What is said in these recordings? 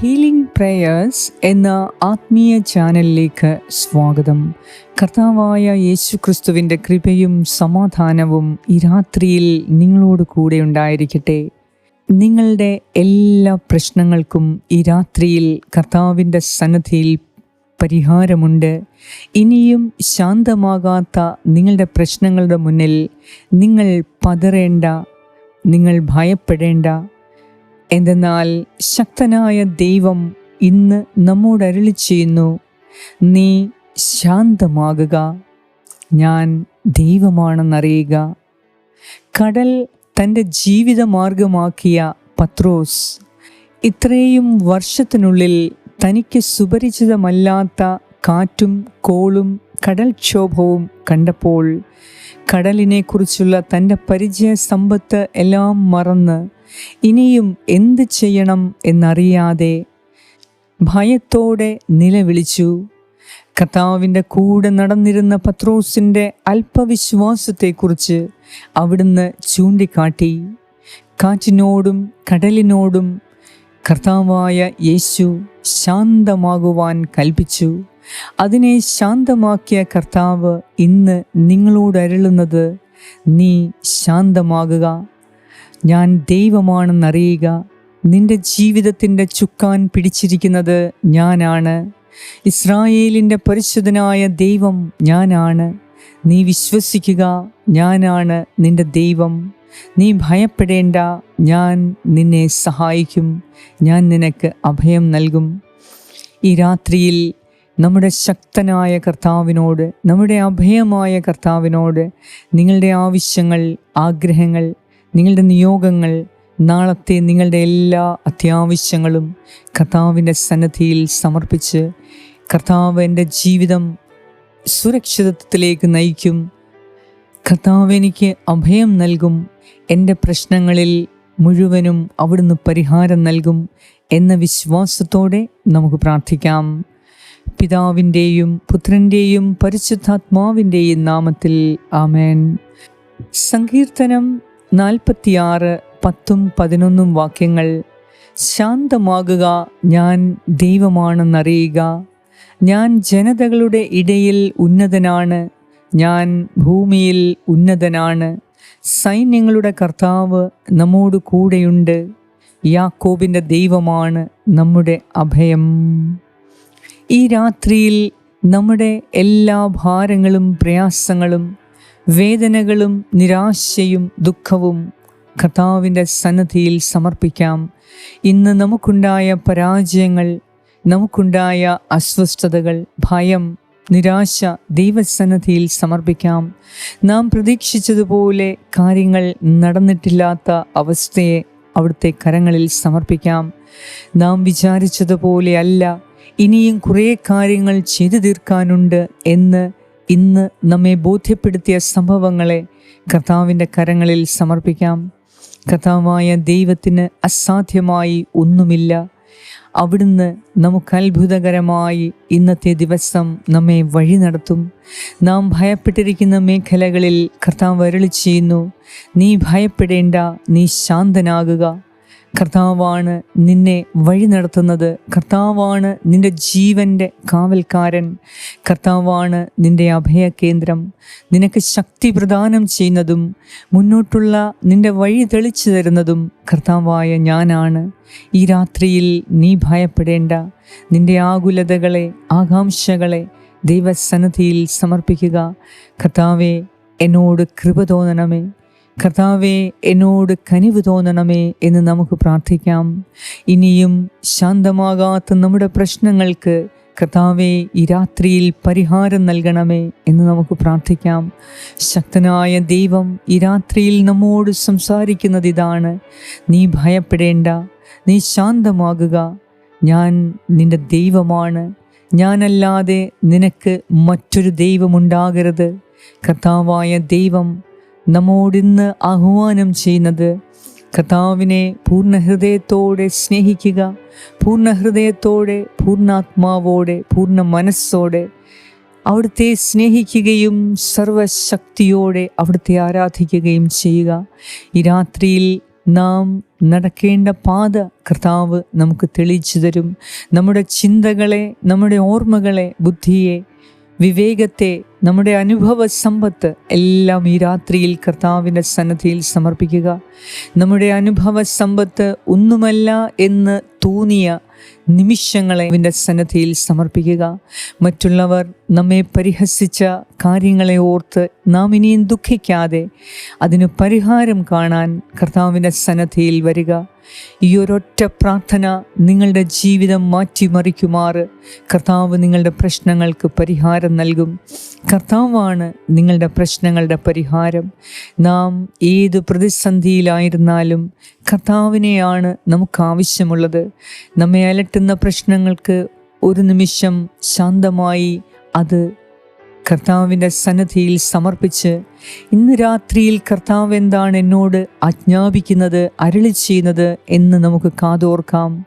Healing prayers എന്ന ആത്മീയ ചാനലിലേക്ക് സ്വാഗതം. കർത്താവായ യേശു ക്രിസ്തുവിന്റെ കൃപയും സമാധാനവും ഈ രാത്രിയിൽ നിങ്ങളോട് കൂടെ ഉണ്ടായിരിക്കട്ടെ. നിങ്ങളുടെ എല്ലാ പ്രശ്നങ്ങൾക്കും ഈ രാത്രിയിൽ കർത്താവിന്റെ സന്നദ്ധിയിൽ പരിഹാരമുണ്ട്. ഇനിയും ശാന്തമാകാത്ത നിങ്ങളുടെ പ്രശ്നങ്ങളുടെ മുന്നിൽ നിങ്ങൾ പതറേണ്ട നിങ്ങൾ ഭയപ്പെടേണ്ട എന്തെന്നാൽ ശക്തനായ ദൈവം ഇന്ന് നമ്മോട് അരുളി ചെയ്യുന്നു നീ ശാന്തമാകുക ഞാൻ ദൈവമാണെന്നറിയുക. കടൽ തന്റെ ജീവിതമാർഗമാക്കിയ പത്രോസ് ഇത്രയും വർഷത്തിനുള്ളിൽ തനിക്ക് സുപരിചിതമല്ലാത്ത കാറ്റും കോളും കടൽക്ഷോഭവും കണ്ടപ്പോൾ കടലിനെക്കുറിച്ചുള്ള തന്റെ പരിചയ സമ്പത്ത് എല്ലാം മറന്ന് ഇനിയും എന്ത് ചെയ്യണം എന്നറിയാതെ ഭയത്തോടെ നിലവിളിച്ചു. കർത്താവിന്റെ കൂടെ നടന്നിരുന്ന പത്രോസിന്റെ അല്പവിശ്വാസത്തെക്കുറിച്ച് അവിടുന്ന് ചൂണ്ടിക്കാട്ടി. കാറ്റിനോടും കടലിനോടും കർത്താവായ യേശു ശാന്തമാകുവാൻ കൽപ്പിച്ചു. അതിനെ ശാന്തമാക്കിയ കർത്താവ് ഇന്ന് നിങ്ങളോട് അരുളുന്നത് നീ ശാന്തമാകുക. ഞാൻ ദൈവമാണെന്നറിയുക. നിന്റെ ജീവിതത്തിന്റെ ചുക്കാൻ പിടിച്ചിരിക്കുന്നത് ഞാനാണ്. ഇസ്രായേലിന്റെ പരിശുദ്ധനായ ദൈവം ഞാനാണ്. നീ വിശ്വസിക്കുക ഞാനാണ് നിന്റെ ദൈവം. നീ ഭയപ്പെടേണ്ട ഞാൻ നിന്നെ സഹായിക്കും. ഞാൻ നിനക്ക് അഭയം നൽകും. ഈ രാത്രിയിൽ നമ്മുടെ ശക്തനായ കർത്താവിനോട് നമ്മുടെ അഭയമായ കർത്താവിനോട് നിങ്ങളുടെ ആവശ്യങ്ങൾ ആഗ്രഹങ്ങൾ നിങ്ങളുടെ നിയോഗങ്ങൾ നാളത്തെ നിങ്ങളുടെ എല്ലാ അത്യാവശ്യങ്ങളും കർത്താവിന്റെ സന്നദ്ധിയിൽ സമർപ്പിച്ച് കർത്താവ് എന്റെ ജീവിതം സുരക്ഷിതത്വത്തിലേക്ക് നയിക്കും. കർത്താവ് എനിക്ക് അഭയം നൽകും. എന്റെ പ്രശ്നങ്ങളിൽ മുഴുവനും അവിടുന്ന് പരിഹാരം നൽകും എന്ന വിശ്വാസത്തോടെ നമുക്ക് പ്രാർത്ഥിക്കാം. പിതാവിന്റെയും പുത്രന്റെയും പരിശുദ്ധാത്മാവിന്റെയും നാമത്തിൽ ആമേൻ. സങ്കീർത്തനം നാൽപ്പത്തിയാറ് പത്തും പതിനൊന്നും വാക്യങ്ങൾ. ശാന്തമാകുക ഞാൻ ദൈവമാണെന്നറിയുക. ഞാൻ ജനതകളുടെ ഇടയിൽ ഉന്നതനാണ്. ഞാൻ ഭൂമിയിൽ ഉന്നതനാണ്. സൈന്യങ്ങളുടെ കർത്താവ് നമ്മോട് കൂടെയുണ്ട്. യാക്കോബിന്റെ ദൈവമാണ് നമ്മുടെ അഭയം. ഈ രാത്രിയിൽ നമ്മുടെ എല്ലാ ഭാരങ്ങളും പ്രയാസങ്ങളും വേദനകളും നിരാശയും ദുഃഖവും കർത്താവിന്റെ സന്നദ്ധിയിൽ സമർപ്പിക്കാം. ഇന്ന് നമുക്കുണ്ടായ പരാജയങ്ങൾ നമുക്കുണ്ടായ അസ്വസ്ഥതകൾ ഭയം നിരാശ ദൈവസന്നദ്ധിയിൽ സമർപ്പിക്കാം. നാം പ്രതീക്ഷിച്ചതുപോലെ കാര്യങ്ങൾ നടന്നിട്ടില്ലാത്ത അവസ്ഥയെ അവിടുത്തെ കരങ്ങളിൽ സമർപ്പിക്കാം. നാം വിചാരിച്ചതുപോലെ അല്ല ഇനിയും കുറേ കാര്യങ്ങൾ ചെയ്തു തീർക്കാനുണ്ട് എന്ന് ഇന്ന് നമ്മെ ബോധ്യപ്പെടുത്തിയ സംഭവങ്ങളെ കർത്താവിന്റെ കരങ്ങളിൽ സമർപ്പിക്കാം. കർത്താവായ ദൈവത്തിന് അസാധ്യമായി ഒന്നുമില്ല. അവിടുന്ന് നമുക്ക് അത്ഭുതകരമായി ഇന്നത്തെ ദിവസം നമ്മെ വഴി നടത്തും. നാം ഭയപ്പെട്ടിരിക്കുന്ന മേഖലകളിൽ കർത്താവ് വരളി ചെയ്യുന്നു നീ ഭയപ്പെടേണ്ട നീ ശാന്തനാകുക. കർത്താവാണ് നിന്നെ വഴി നടത്തുന്നത്. കർത്താവാണ് നിന്റെ ജീവന്റെ കാവൽക്കാരൻ. കർത്താവാണ് നിന്റെ അഭയകേന്ദ്രം. നിനക്ക് ശക്തി പ്രദാനം ചെയ്യുന്നതും മുന്നോട്ടുള്ള നിന്റെ വഴി തെളിച്ചു തരുന്നതും കർത്താവായ ഞാനാണ്. ഈ രാത്രിയിൽ നീ ഭയപ്പെടേണ്ട. നിന്റെ ആകുലതകളെ ആകാംക്ഷകളെ ദൈവസന്നിധിയിൽ സമർപ്പിക്കുക. കർത്താവെ എന്നോട് കൃപ തോന്നണമേ. കർത്താവെ എന്നോട് കനിവ് തോന്നണമേ എന്ന് നമുക്ക് പ്രാർത്ഥിക്കാം. ഇനിയും ശാന്തമാകാത്ത നമ്മുടെ പ്രശ്നങ്ങൾക്ക് കർത്താവെ ഈ രാത്രിയിൽ പരിഹാരം നൽകണമേ എന്ന് നമുക്ക് പ്രാർത്ഥിക്കാം. ശക്തനായ ദൈവം ഈ രാത്രിയിൽ നമ്മോട് സംസാരിക്കുന്നത് ഇതാണ്. നീ ഭയപ്പെടേണ്ട നീ ശാന്തമാകുക. ഞാൻ നിന്റെ ദൈവമാണ്. ഞാനല്ലാതെ നിനക്ക് മറ്റൊരു ദൈവമുണ്ടാകരുത്. കർത്താവായ ദൈവം നമ്മോടിന്ന് ആഹ്വാനം ചെയ്യുന്നത് കർത്താവിനെ പൂർണ ഹൃദയത്തോടെ സ്നേഹിക്കുക പൂർണ ഹൃദയത്തോടെ പൂർണാത്മാവോടെ പൂർണ മനസ്സോടെ അവിടുത്തെ സ്നേഹിക്കുകയും സർവശക്തിയോടെ അവിടുത്തെ ആരാധിക്കുകയും ചെയ്യുക. ഈ രാത്രിയിൽ നാം നടക്കേണ്ട പാത കർത്താവ് നമുക്ക് തെളിയിച്ചു തരും. നമ്മുടെ ചിന്തകളെ നമ്മുടെ ഓർമ്മകളെ ബുദ്ധിയെ വിവേകത്തെ നമ്മുടെ അനുഭവ സമ്പത്ത് എല്ലാം ഈ രാത്രിയിൽ കർത്താവിന്റെ സന്നദ്ധിയിൽ സമർപ്പിക്കുക. നമ്മുടെ അനുഭവ സമ്പത്ത് ഒന്നുമല്ല എന്ന് തോന്നിയ നിമിഷങ്ങളെ അവന്റെ സന്നദ്ധിയിൽ സമർപ്പിക്കുക. മറ്റുള്ളവർ നമ്മെ പരിഹസിച്ച കാര്യങ്ങളെ ഓർത്ത് നാം ഇനിയും ദുഃഖിക്കാതെ അതിന് പരിഹാരം കാണാൻ കർത്താവിന്റെ സന്നദ്ധിയിൽ വരിക. ഈ ഒരൊറ്റ പ്രാർത്ഥന നിങ്ങളുടെ ജീവിതം മാറ്റിമറിക്കുമാറ്. കർത്താവ് നിങ്ങളുടെ പ്രശ്നങ്ങൾക്ക് പരിഹാരം നൽകും. കർത്താവാണ് നിങ്ങളുടെ പ്രശ്നങ്ങളുടെ പരിഹാരം. നാം ഏത് പ്രതിസന്ധിയിലായിരുന്നാലും കർത്താവിനെയാണ് നമുക്കാവശ്യമുള്ളത് നമ്മെ അലട്ടുന്ന പ്രശ്നങ്ങൾക്ക് ഒരു നിമിഷം ശാന്തമായി അത് കർത്താവിന്റെ സന്നദ്ധിയിൽ സമർപ്പിച്ച് ഇന്ന് രാത്രിയിൽ കർത്താവ് എന്താണ് എന്നോട് ആജ്ഞാപിക്കുന്നത് അരളി ചെയ്യുന്നത് എന്ന് നമുക്ക് കാതോർക്കാം.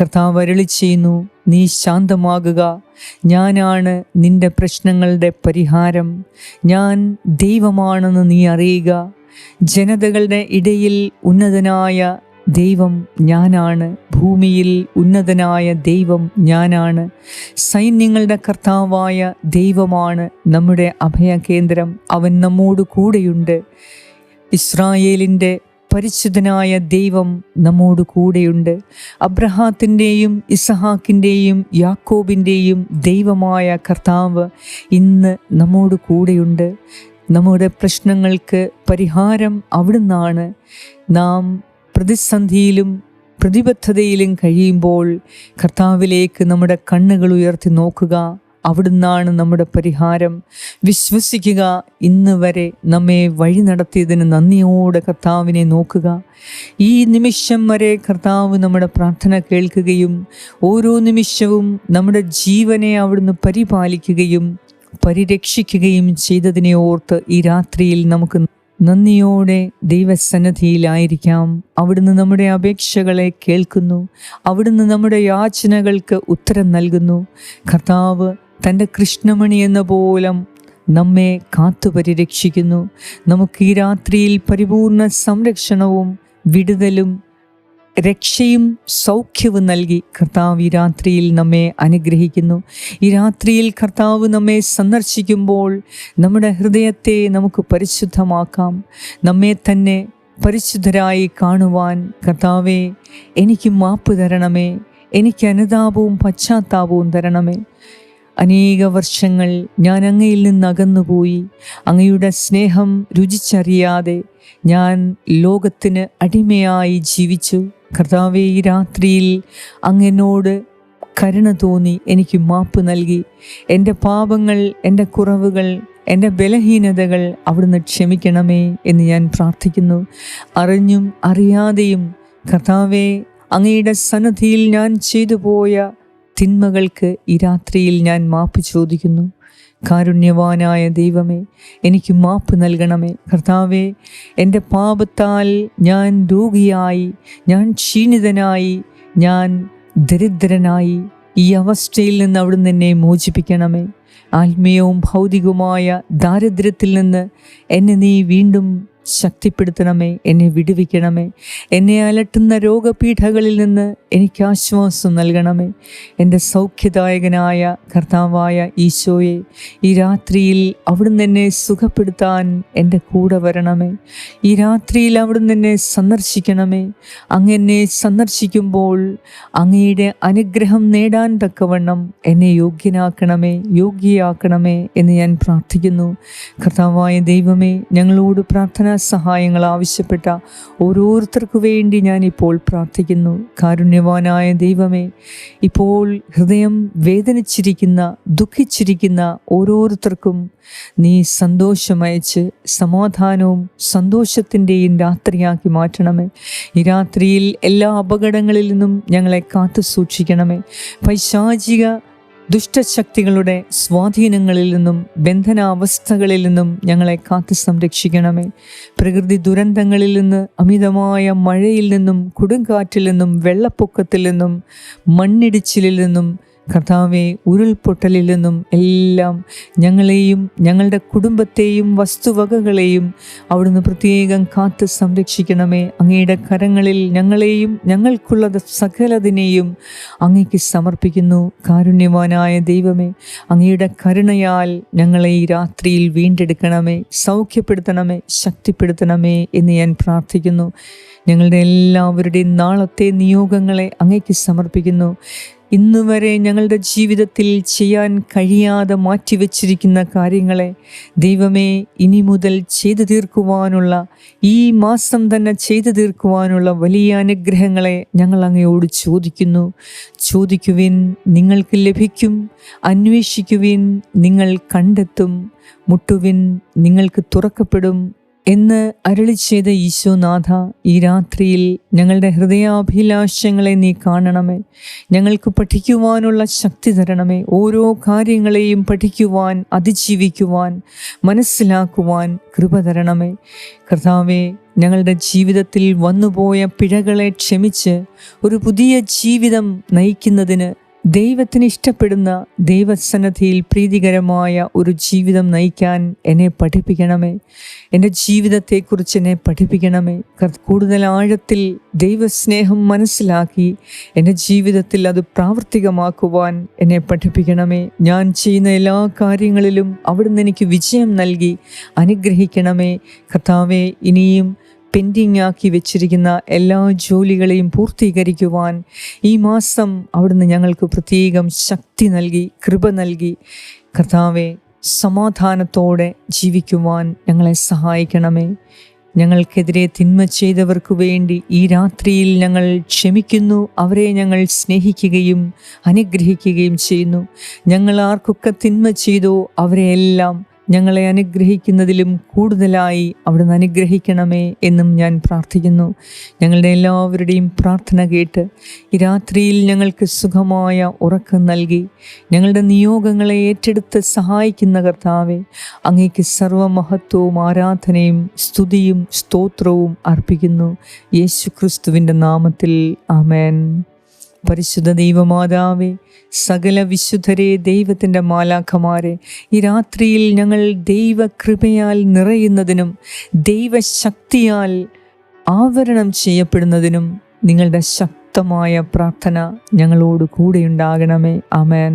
കർത്താവ് അരളി ചെയ്യുന്നു നീ ശാന്തമാകുക. ഞാനാണ് നിന്റെ പ്രശ്നങ്ങളുടെ പരിഹാരം. ഞാൻ ദൈവമാണെന്ന് നീ അറിയുക. ജനതകളുടെ ഇടയിൽ ഉന്നതനായ ദൈവം ഞാനാണ്. ഭൂമിയിൽ ഉന്നതനായ ദൈവം ഞാനാണ്. സൈന്യങ്ങളുടെ കർത്താവായ ദൈവമാണ് നമ്മുടെ അഭയകേന്ദ്രം. അവൻ നമ്മോട് കൂടെയുണ്ട്. ഇസ്രായേലിന്റെ പരിശുദ്ധനായ ദൈവം നമ്മോട് കൂടെയുണ്ട്. അബ്രഹാത്തിന്റെയും ഇസഹാക്കിന്റെയും യാക്കോബിന്റെയും ദൈവമായ കർത്താവ് ഇന്ന് നമ്മോട് കൂടെയുണ്ട്. നമ്മുടെ പ്രശ്നങ്ങൾക്ക് പരിഹാരം അവിടുന്നാണ്. നാം പ്രതിസന്ധിയിലും പ്രതിബദ്ധതയിലും കഴിയുമ്പോൾ കർത്താവിലേക്ക് നമ്മുടെ കണ്ണുകൾ ഉയർത്തി നോക്കുക. അവിടുന്നാണ് നമ്മുടെ പരിഹാരം. വിശ്വസിക്കുക. ഇന്ന് വരെ നമ്മെ വഴി നടത്തിയതിന് നന്ദിയോടെ കർത്താവിനെ നോക്കുക. ഈ നിമിഷം വരെ കർത്താവ് നമ്മുടെ പ്രാർത്ഥന കേൾക്കുകയും ഓരോ നിമിഷവും നമ്മുടെ ജീവനെ അവിടുന്ന് പരിപാലിക്കുകയും പരിരക്ഷിക്കുകയും ചെയ്തതിനെ ഓർത്ത് ഈ രാത്രിയിൽ നമുക്ക് നന്ദിയോടെ ദൈവസന്നദ്ധിയിലായിരിക്കാം അവിടുന്ന് നമ്മുടെ അപേക്ഷകളെ കേൾക്കുന്നു. അവിടുന്ന് നമ്മുടെ യാചനകൾക്ക് ഉത്തരം നൽകുന്നു. കർത്താവ് തന്റെ കൃഷ്ണമണി എന്ന പോലും നമ്മെ കാത്തു പരിരക്ഷിക്കുന്നു നമുക്ക് ഈ രാത്രിയിൽ പരിപൂർണ സംരക്ഷണവും വിടുതലും രക്ഷയും സൗഖ്യവും നൽകി കർത്താവ് ഈ രാത്രിയിൽ നമ്മെ അനുഗ്രഹിക്കുന്നു. ഈ രാത്രിയിൽ കർത്താവ് നമ്മെ സന്ദർശിക്കുമ്പോൾ നമ്മുടെ ഹൃദയത്തെ നമുക്ക് പരിശുദ്ധമാക്കാം. നമ്മെ തന്നെ പരിശുദ്ധരായി കാണുവാൻ കർത്താവെ എനിക്ക് മാപ്പ് തരണമേ എനിക്ക് അനുതാപവും പശ്ചാത്താപവും തരണമേ. അനേക വർഷങ്ങൾ ഞാൻ അങ്ങയിൽ നിന്ന് അകന്നുപോയി. അങ്ങയുടെ സ്നേഹം രുചിച്ചറിയാതെ ഞാൻ ലോകത്തിന് അടിമയായി ജീവിച്ചു. കർത്താവെ ഈ രാത്രിയിൽ അങ്ങനോട് കരുണ തോന്നി എനിക്ക് മാപ്പ് നൽകി. എന്റെ പാപങ്ങൾ എന്റെ കുറവുകൾ എന്റെ ബലഹീനതകൾ അവിടുന്ന് ക്ഷമിക്കണമേ എന്ന് ഞാൻ പ്രാർത്ഥിക്കുന്നു. അറിഞ്ഞും അറിയാതെയും കർത്താവെ അങ്ങയുടെ സന്നദ്ധിയിൽ ഞാൻ ചെയ്തു പോയ തിന്മകൾക്ക് ഈ രാത്രിയിൽ ഞാൻ മാപ്പ് ചോദിക്കുന്നു. കാരുണ്യവാനായ ദൈവമേ എനിക്ക് മാപ്പ് നൽകണമേ. കർത്താവേ എന്റെ പാപത്താൽ ഞാൻ രോഗിയായി ഞാൻ ക്ഷീണിതനായി ഞാൻ ദരിദ്രനായി ഈ അവസ്ഥയിൽ നിന്ന് അവിടുന്ന് എന്നെ മോചിപ്പിക്കണമേ. ആത്മീയവും ഭൗതികവുമായ ദാരിദ്ര്യത്തിൽ നിന്ന് എന്നെ നീ വീണ്ടും ശക്തിപ്പെടുത്തണമേ എന്നെ വിടുവിക്കണമേ. എന്നെ അലട്ടുന്ന രോഗപീഠകളിൽ നിന്ന് എനിക്ക് ആശ്വാസം നൽകണമേ. എന്റെ സൗഖ്യദായകനായ കർത്താവായ ഈശോയെ ഈ രാത്രിയിൽ അവിടുന്ന് എന്നെ സുഖപ്പെടുത്താൻ എന്റെ കൂടെ വരണമേ. ഈ രാത്രിയിൽ അവിടുന്ന് എന്നെ സന്ദർശിക്കണമേ. അങ്ങെന്നെ സന്ദർശിക്കുമ്പോൾ അങ്ങയുടെ അനുഗ്രഹം നേടാൻ തക്കവണ്ണം എന്നെ യോഗ്യനാക്കണമേ യോഗ്യയാക്കണമേ എന്ന് ഞാൻ പ്രാർത്ഥിക്കുന്നു. കർത്താവായ ദൈവമേ ഞങ്ങളോട് പ്രാർത്ഥനാ സഹായങ്ങൾ ആവശ്യപ്പെട്ട ഓരോരുത്തർക്കു വേണ്ടി ഞാൻ ഇപ്പോൾ പ്രാർത്ഥിക്കുന്നു. കാരുണ്യവാനായ ദൈവമേ ഇപ്പോൾ ഹൃദയം വേദനിച്ചിരിക്കുന്ന ദുഃഖിച്ചിരിക്കുന്ന ഓരോരുത്തർക്കും നീ സന്തോഷമയച്ച് സമാധാനവും സന്തോഷത്തിന്റെയും രാത്രിയാക്കി മാറ്റണമേ. ഈ രാത്രിയിൽ എല്ലാ അപകടങ്ങളിൽ നിന്നും ഞങ്ങളെ കാത്തു സൂക്ഷിക്കണമേ പൈശാചിക ദുഷ്ടശക്തികളുടെ സ്വാധീനങ്ങളിൽ നിന്നും ബന്ധനാവസ്ഥകളിൽ നിന്നും ഞങ്ങളെ കാത്തു സംരക്ഷിക്കണമേ. പ്രകൃതി ദുരന്തങ്ങളിൽ നിന്ന് അമിതമായ മഴയിൽ നിന്നും കൊടുങ്കാറ്റിൽ നിന്നും വെള്ളപ്പൊക്കത്തിൽ നിന്നും മണ്ണിടിച്ചിലിൽ നിന്നും കർത്താവെ ഉരുൾപൊട്ടലിൽ നിന്നും എല്ലാം ഞങ്ങളെയും ഞങ്ങളുടെ കുടുംബത്തെയും വസ്തുവകകളെയും അവിടുന്ന് പ്രത്യേകം കാത്ത് സംരക്ഷിക്കണമേ. അങ്ങയുടെ കരങ്ങളിൽ ഞങ്ങളെയും ഞങ്ങൾക്കുള്ള സകലതിനെയും അങ്ങയ്ക്ക് സമർപ്പിക്കുന്നു. കാരുണ്യവാനായ ദൈവമേ അങ്ങയുടെ കരുണയാൽ ഞങ്ങളെ ഈ രാത്രിയിൽ വീണ്ടെടുക്കണമേ. സൗഖ്യപ്പെടുത്തണമേ ശക്തിപ്പെടുത്തണമേ എന്ന് ഞാൻ പ്രാർത്ഥിക്കുന്നു. ഞങ്ങളുടെ എല്ലാവരുടെയും നാളത്തെ നിയോഗങ്ങളെ അങ്ങേക്ക് സമർപ്പിക്കുന്നു. ഇന്ന് വരെ ഞങ്ങളുടെ ജീവിതത്തിൽ ചെയ്യാൻ കഴിയാതെ മാറ്റിവെച്ചിരിക്കുന്ന കാര്യങ്ങളെ ദൈവമേ ഇനി മുതൽ ചെയ്തു തീർക്കുവാനുള്ള ഈ മാസം തന്നെ ചെയ്തു തീർക്കുവാനുള്ള വലിയ അനുഗ്രഹങ്ങളെ ഞങ്ങൾ അങ്ങയോട് ചോദിക്കുന്നു. ചോദിക്കുവിൻ നിങ്ങൾക്ക് ലഭിക്കും. അന്വേഷിക്കുവിൻ നിങ്ങൾ കണ്ടെത്തും. മുട്ടുവിൻ നിങ്ങൾക്ക് തുറക്കപ്പെടും. എന്ന് അരളി ചെയ്ത ഈശോനാഥ ഈ രാത്രിയിൽ ഞങ്ങളുടെ ഹൃദയാഭിലാഷങ്ങളെ നീ കാണണമേ. ഞങ്ങൾക്ക് പഠിക്കുവാനുള്ള ശക്തി തരണമേ. ഓരോ കാര്യങ്ങളെയും പഠിക്കുവാൻ അതിജീവിക്കുവാൻ മനസ്സിലാക്കുവാൻ കൃപ തരണമേ. കർത്താവെ ഞങ്ങളുടെ ജീവിതത്തിൽ വന്നുപോയ പിഴകളെ ക്ഷമിച്ച് ഒരു പുതിയ ജീവിതം നയിക്കുന്നതിന് ദൈവത്തിന് ഇഷ്ടപ്പെടുന്ന ദൈവസന്നദ്ധിയിൽ പ്രീതികരമായ ഒരു ജീവിതം നയിക്കാൻ എന്നെ പഠിപ്പിക്കണമേ. എന്റെ ജീവിതത്തെക്കുറിച്ച് എന്നെ പഠിപ്പിക്കണമേ. കൂടുതൽ ആഴത്തിൽ ദൈവസ്നേഹം മനസ്സിലാക്കി എന്റെ ജീവിതത്തിൽ അത് പ്രാവർത്തികമാക്കുവാൻ എന്നെ പഠിപ്പിക്കണമേ. ഞാൻ ചെയ്യുന്ന എല്ലാ കാര്യങ്ങളിലും അവിടുന്ന് എനിക്ക് വിജയം നൽകി അനുഗ്രഹിക്കണമേ. കർത്താവെ ഇനിയും പെൻഡിങ് ആക്കി വെച്ചിരിക്കുന്ന എല്ലാ ജോലികളെയും പൂർത്തീകരിക്കുവാൻ ഈ മാസം അവിടുന്ന് ഞങ്ങൾക്ക് പ്രത്യേകം ശക്തി നൽകി കൃപ നൽകി. കർത്താവെ സമാധാനത്തോടെ ജീവിക്കുവാൻ ഞങ്ങളെ സഹായിക്കണമേ. ഞങ്ങൾക്കെതിരെ തിന്മ ചെയ്തവർക്ക് വേണ്ടി ഈ രാത്രിയിൽ ഞങ്ങൾ ക്ഷമിക്കുന്നു. അവരെ ഞങ്ങൾ സ്നേഹിക്കുകയും അനുഗ്രഹിക്കുകയും ചെയ്യുന്നു. ഞങ്ങൾ ആർക്കൊക്കെ തിന്മ ചെയ്തോ അവരെയെല്ലാം ഞങ്ങളെ അനുഗ്രഹിക്കുന്നതിലും കൂടുതലായി അവിടുന്ന് അനുഗ്രഹിക്കണമേ എന്നും ഞാൻ പ്രാർത്ഥിക്കുന്നു. ഞങ്ങളുടെ എല്ലാവരുടെയും പ്രാർത്ഥന കേട്ട് ഈ രാത്രിയിൽ ഞങ്ങൾക്ക് സുഖമായ ഉറക്കം നൽകി ഞങ്ങളുടെ നിയോഗങ്ങളെ ഏറ്റെടുത്ത് സഹായിക്കുന്ന കർത്താവെ അങ്ങേക്ക് സർവമഹത്വവും ആരാധനയും സ്തുതിയും സ്തോത്രവും അർപ്പിക്കുന്നു. യേശു ക്രിസ്തുവിന്റെ നാമത്തിൽ ആമേൻ. പരിശുദ്ധ ദൈവമാതാവേ സകല വിശുദ്ധരെ ദൈവത്തിന്റെ മാലാഖമാരെ ഈ രാത്രിയിൽ ഞങ്ങൾ ദൈവകൃപയാൽ നിറയുന്നതിനും ദൈവശക്തിയാൽ ആവരണം ചെയ്യപ്പെടുന്നതിനും നിങ്ങളുടെ ശക്തമായ പ്രാർത്ഥന ഞങ്ങളോട് കൂടെയുണ്ടാകണമേ. അമേൻ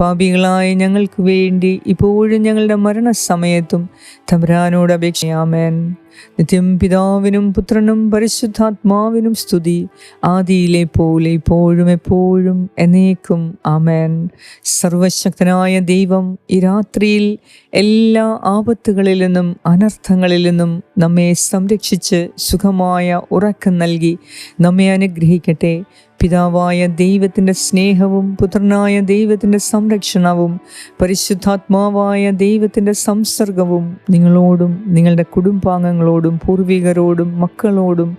പാപികളായ ഞങ്ങൾക്ക് വേണ്ടി ഇപ്പോഴും ഞങ്ങളുടെ മരണസമയത്തും തമ്പുരാനോട് അപേക്ഷയാമേൻ. നിത്യം പിതാവിനും പുത്രനും പരിശുദ്ധാത്മാവിനും സ്തുതി. ആദിയിലെ പോലെ ഇപ്പോഴും എപ്പോഴും എന്നേക്കും. ആമേൻ. സർവശക്തനായ ദൈവം ഈ രാത്രിയിൽ എല്ലാ ആപത്തുകളിൽ നിന്നും അനർത്ഥങ്ങളിൽ നിന്നും നമ്മെ സംരക്ഷിച്ച് സുഖമായ ഉറക്കം നൽകി നമ്മെ അനുഗ്രഹിക്കട്ടെ. പിതാവായ ദൈവത്തിന്റെ സ്നേഹവും പുത്രനായ ദൈവത്തിന്റെ സംരക്ഷണവും പരിശുദ്ധാത്മാവായ ദൈവത്തിന്റെ സംസർഗവും നിങ്ങളോടും നിങ്ങളുടെ കുടുംബാംഗങ്ങളോടും പൂർവികരോടും മക്കളോടും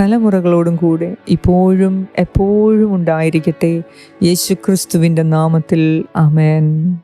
തലമുറകളോടും കൂടെ ഇപ്പോഴും എപ്പോഴും ഉണ്ടായിരിക്കട്ടെ. യേശു ക്രിസ്തുവിന്റെ നാമത്തിൽ. അമേൻ